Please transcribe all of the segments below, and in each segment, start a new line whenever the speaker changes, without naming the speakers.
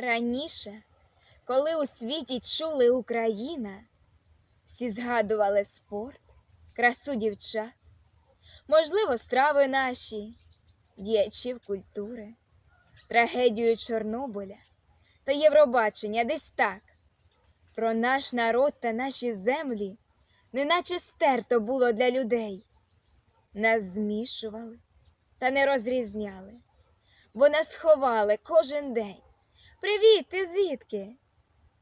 Раніше, коли у світі чули Україна, всі згадували спорт, красу дівчат, можливо, страви наші, діячів культури, трагедію Чорнобиля та Євробачення десь так. Про наш народ та наші землі, неначе стерто було для людей. Нас змішували та не розрізняли, бо нас ховали кожен день. Привіт, ти звідки?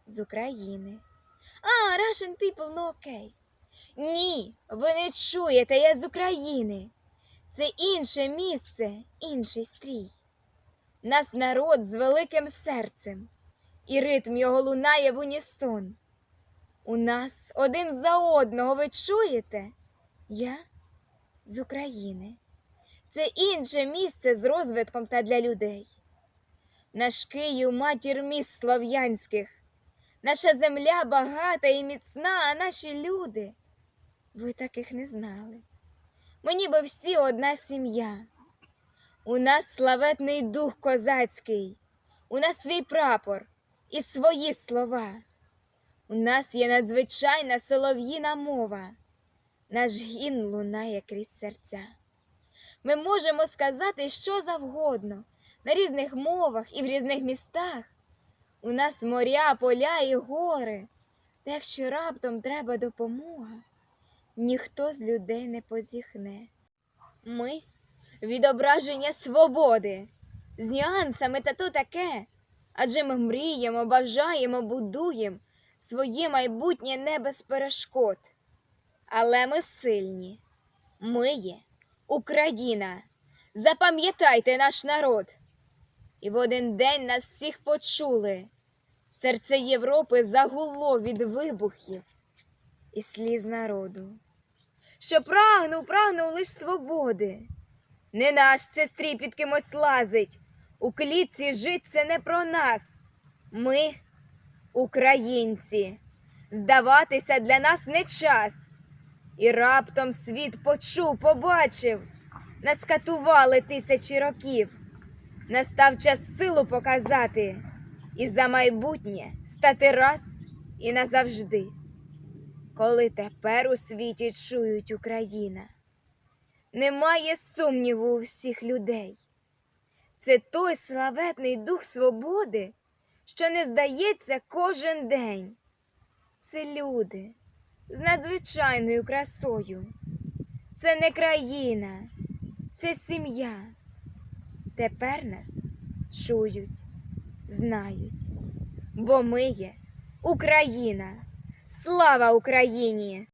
З України. А, Russian people, ну окей. Ні, ви не чуєте, я з України. Це інше місце, інший стрій. Нас народ з великим серцем, і ритм його лунає в унісон. У нас один за одного, ви чуєте? Я з України. Це інше місце з розвитком та для людей. Наш Київ матір міст слов'янських, наша земля багата і міцна, а наші люди. Ви таких не знали. Ми ніби всі одна сім'я. У нас славетний дух козацький, у нас свій прапор і свої слова. У нас є надзвичайна солов'їна мова, наш гімн лунає крізь серця. Ми можемо сказати що завгодно на різних мовах і в різних містах. У нас моря, поля і гори. Та якщо раптом треба допомога, ніхто з людей не позіхне. Ми відображення свободи, з нюансами та то таке. Адже ми мріємо, бажаємо, будуємо своє майбутнє не без перешкод. Але ми сильні. Ми є Україна. Запам'ятайте наш народ. І в один день нас всіх почули. Серце Європи загуло від вибухів і сліз народу. Що прагнув, прагнув лиш свободи. Не наш це стрій під кимось лазить. У клітці жить це не про нас. Ми українці. Здаватися для нас не час. І раптом світ почув, побачив, нас катували тисячі років. Настав час силу показати і за майбутнє стати раз і назавжди. Коли тепер у світі чують Україна, немає сумніву у всіх людей. Це той славетний дух свободи, що не здається кожен день. Це люди з надзвичайною красою. Це не країна, це сім'я. Тепер нас чують, знають, бо ми є Україна. Слава Україні!